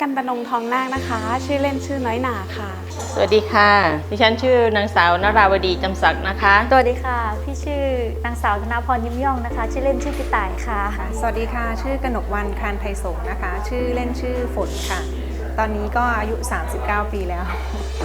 กันตนงทองนาคนะคะ ชื่อเล่นชื่อน้อยหนาค่ะ สวัสดีค่ะ ดิฉันชื่อนางสาวนราวดีจำศักดิ์นะคะ สวัสดีค่ะ พี่ชื่อนางสาวธนาพรยิ้มย่องนะคะ ชื่อเล่นชื่อพี่ต่ายค่ะค่ะสวัสดีค่ะ ชื่อกนกวันคานไทยสงฆ์นะคะ ชื่อเล่นชื่อฝนค่ะ ตอนนี้ก็อายุ 39 ปีแล้ว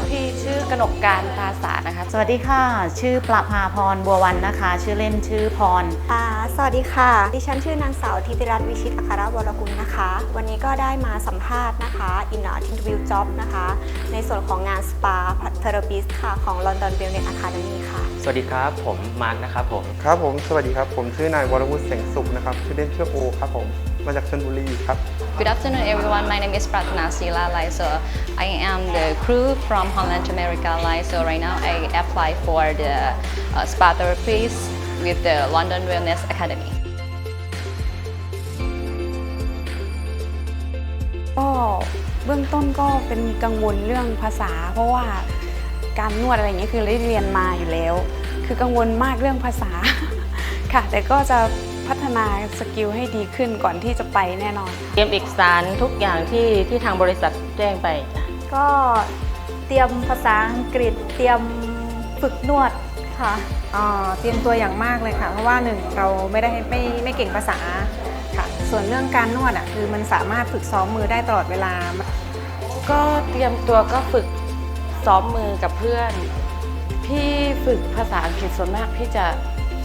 พี่ชื่อกนกการภาษานะคะ สวัสดีค่ะ ชื่อประภาพรบัววันนะคะ ชื่อเล่นชื่อพรอ่าสวัสดีค่ะ ดิฉันชื่อนางสาวธิติรัตน์วิชิตอัครวรกุลนะคะ วันนี้ก็ได้มาสัมภาษณ์นะคะ in a interview job นะคะ ในส่วนของงาน spa therapist ค่ะของ London Wellness Academy ค่ะ สวัสดีครับ ผมมาร์กนะครับผม ครับผม สวัสดีครับ ผมชื่อนายวรวุฒิเสงสุขนะครับ ชื่อเล่นชื่อโอครับผม มาจากชลบุรีครับ Good afternoon, everyone. My name is Pratna Sila Lai. So I am the crew from Holland America Lai. So right now I apply for the uh, spa therapist with the London Wellness Academy. ก็เบื้องต้นก็เป็นกังวลเรื่องภาษา เพราะว่าการนวดอะไรอย่างเงี้ยคือได้เรียนมาอยู่แล้ว คือกังวลมากเรื่องภาษาค่ะ แต่ก็จะ พัฒนาสกิลให้ดีขึ้นก่อนที่จะไปแน่นอนค่ะเตรียมเอกสารทุกอย่างที่ที่ทางบริษัทแจ้งไปจ้ะก็เตรียมภาษาอังกฤษเตรียมฝึกนวดค่ะอ่าเตรียมตัวอย่างมากเลยค่ะ เพราะว่าหนึ่งเราไม่ได้ไม่ไม่เก่งภาษาค่ะ ส่วนเรื่องการนวดอะคือมันสามารถฝึกซ้อมมือได้ตลอดเวลา ก็เตรียมตัวก็ฝึกซ้อมมือกับเพื่อน พี่ฝึกภาษาอังกฤษส่วนมากพี่จะ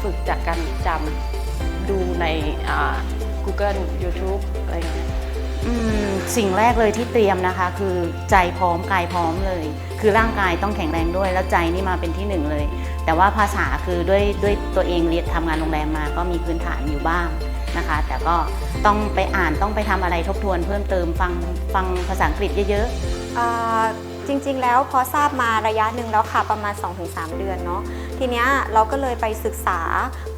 ฝึกจากการจำ ดูในอ่า Google YouTube อะไรอย่างเงี้ยอืมสิ่งแรกเลยที่เตรียมนะคะ คือใจพร้อมกายพร้อมเลย คือร่างกายต้องแข็งแรงด้วย แล้วใจนี่มาเป็นที่หนึ่งเลย แต่ว่าภาษาคือด้วยด้วยตัวเองเรียนทำงานโรงแรมมา ก็มีพื้นฐานอยู่บ้างนะคะ แต่ก็ต้องไปอ่านต้องไปทำอะไรทบทวนเพิ่มเติมฟังฟังภาษาอังกฤษเยอะๆอ่าจริงๆแล้วพอทราบมาระยะหนึ่งแล้วค่ะประมาณ 2-3 เดือนเนาะ ทีเนี้ยเราก็เลยไปศึกษา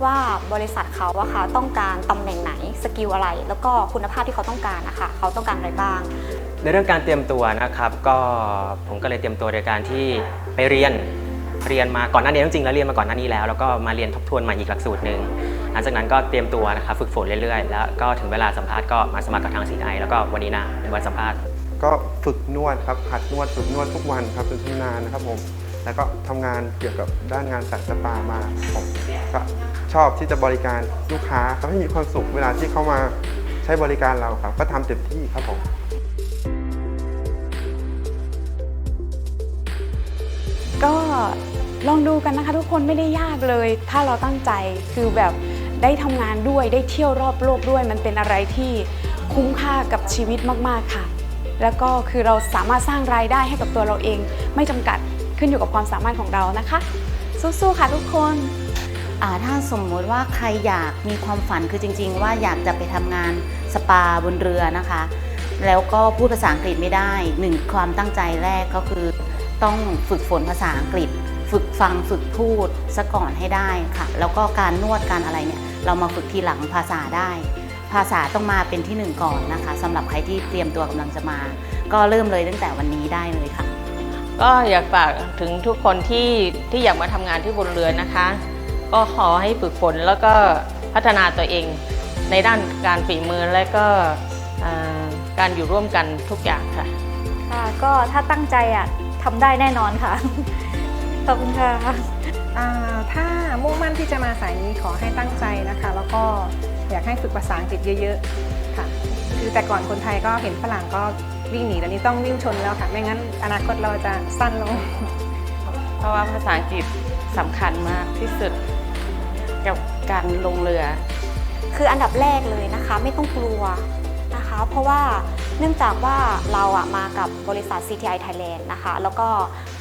ว่าบริษัทเขาอะค่ะต้องการตำแหน่งไหนสกิลอะไร แล้วก็คุณภาพที่เขาต้องการนะคะเขาต้องการอะไรบ้าง ในเรื่องการเตรียมตัวนะครับ ก็ผมก็เลยเตรียมตัวโดยการที่ไปเรียนเรียนมาก่อนหน้านี้จริงๆแล้วเรียนมาก่อนหน้านี้แล้วแล้วก็มาเรียนทบทวนใหม่อีกหลักสูตรหนึ่งหลังจากนั้นก็เตรียมตัวนะครับฝึกฝนเรื่อยๆ แล้วก็ถึงเวลาสัมภาษณ์ก็มาสมัครกับทางซีไอแล้วก็วันนี้นะเป็นวันสัมภาษณ์ ก็ฝึกนวดครับหัดนวดฝึกนวดทุกวันครับจนชำนาญนะครับผม แล้วก็ทำงานเกี่ยวกับด้านงานสัตว์สปามาผมก็ชอบที่จะบริการลูกค้าครับให้มีความสุขเวลาที่เขามาใช้บริการเราครับ ก็ทำเต็มที่ครับผมก็ลองดูกันนะคะทุกคนไม่ได้ยากเลย ถ้าเราตั้งใจคือแบบได้ทำงานด้วยได้เที่ยวรอบโลกด้วย มันเป็นอะไรที่คุ้มค่ากับชีวิตมาก ๆ ค่ะ แล้วก็คือเราสามารถสร้างรายได้ให้กับตัวเราเองไม่จำกัด ขึ้นอยู่กับความสามารถของเรานะคะ สู้ๆค่ะทุกคนอ่าถ้าสมมุติว่าใครอยากมีความฝันคือจริง ๆ ว่าอยากจะไปทำงานสปาบนเรือนะคะ แล้วก็พูดภาษาอังกฤษไม่ได้หนึ่งความตั้งใจแรกก็คือ ต้องฝึกฝนภาษาอังกฤษ ฝึกฟังฝึกพูดซะก่อนให้ได้ค่ะ แล้วก็การนวดการอะไรเนี่ย เรามาฝึกทีหลังภาษาได้ ภาษาต้องมาเป็นที่หนึ่งก่อนนะคะสำหรับใครที่เตรียมตัวกำลังจะมา ก็เริ่มเลยตั้งแต่วันนี้ได้เลยค่ะ ก็อยากฝากถึงทุกคนที่ที่อยากมาทำงานที่บนเรือนะคะ ก็ขอให้ฝึกฝนแล้วก็พัฒนาตัวเองในด้านการฝีมือและก็อ่าการอยู่ร่วมกันทุกอย่างค่ะค่ะก็ถ้าตั้งใจอะทำได้แน่นอนค่ะ ขอบคุณค่ะอ่าถ้ามุ่งมั่นที่จะมาสายนี้ขอให้ตั้งใจนะคะ แล้วก็อยากให้ฝึกภาษาอังกฤษเยอะ ๆ ค่ะ คือแต่ก่อนคนไทยก็เห็นฝรั่งก็ วิ่งหนีตอนนี้ต้องวิ่งชนแล้วค่ะ ไม่งั้นอนาคตเราจะสั้นลง เพราะว่าภาษาอังกฤษสำคัญมากที่สุดกับการลงเรือ คืออันดับแรกเลยนะคะ ไม่ต้องกลัวนะคะ เพราะว่าเนื่องจากว่าเราอะมากับบริษัท CTI Thailand นะคะ แล้วก็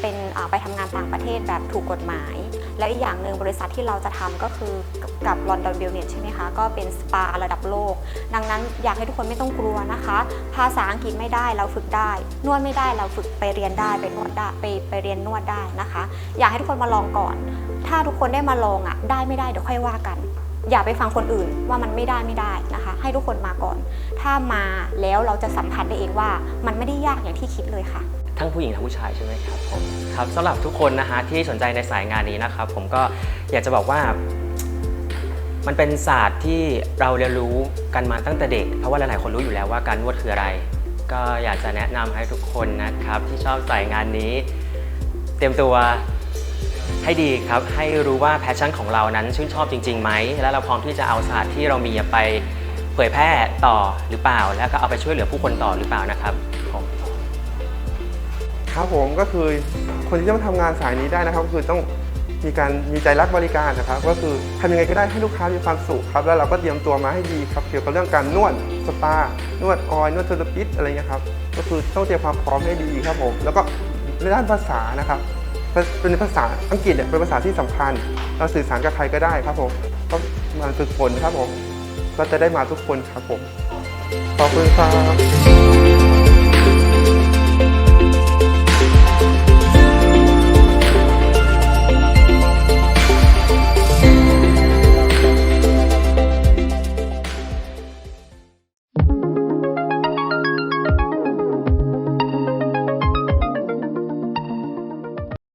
เป็นอ่าไปทำงานต่างประเทศแบบถูกกฎหมาย แล้วอีกอย่างหนึ่งบริษัทที่เราจะทำก็คือกับ London Wellness ใช่ไหมคะก็เป็นสปาระดับโลก ดังนั้นอยากให้ทุกคนไม่ต้องกลัวนะคะ ภาษาอังกฤษไม่ได้เราฝึกได้ นวดไม่ได้เราฝึกไปเรียนได้ไปนวดได้ไปไปเรียนนวดได้นะคะ อยากให้ทุกคนมาลองก่อน ถ้าทุกคนได้มาลองอะได้ไม่ได้เดี๋ยวค่อยว่ากันอย่าไปฟังคนอื่นว่ามันไม่ได้ไม่ได้นะคะ ให้ทุกคนมาก่อน ถ้ามาแล้วเราจะสัมผัสได้เองว่า มันไม่ได้ยากอย่างที่คิดเลยค่ะ ทั้งผู้หญิงทั้งผู้ชายใช่ไหมครับผมครับสำหรับทุกคนนะฮะที่สนใจในสายงานนี้นะครับ ผมก็อยากจะบอกว่า มันเป็นศาสตร์ที่เราเรียนรู้กันมาตั้งแต่เด็ก เพราะว่าหลายๆคนรู้อยู่แล้วว่าการนวดคืออะไร ก็อยากจะแนะนำให้ทุกคนนะครับ ที่ชอบสายงานนี้ เตรียมตัวให้ดีครับ ให้รู้ว่าแพชชั่นของเรานั้นชื่นชอบจริงๆไหม และเราพร้อมที่จะเอาศาสตร์ที่เรามีไปเผยแพร่ต่อหรือเปล่า แล้วก็เอาไปช่วยเหลือผู้คนต่อหรือเปล่านะครับผมครับ ผมก็คือคนที่จะมาทำงานสายนี้ได้นะครับก็คือต้องมีการมีใจรักบริการนะครับ ก็คือทำยังไงก็ได้ให้ลูกค้ามีความสุขครับแล้วเราก็เตรียมตัวมาให้ดีครับเกี่ยวกับเรื่องการนวดสปานวดออยล์นวดเทอร์ปิสอะไรเงี้ยครับก็คือต้องเตรียมความพร้อมให้ดีครับผมแล้วก็ในด้านภาษานะครับเป็นภาษาอังกฤษเนี่ยเป็นภาษาที่สำคัญ เราสื่อสารกับใครก็ได้ครับผมก็มาฝึกฝนครับผมก็จะได้มาทุกคนครับผมขอบคุณครับ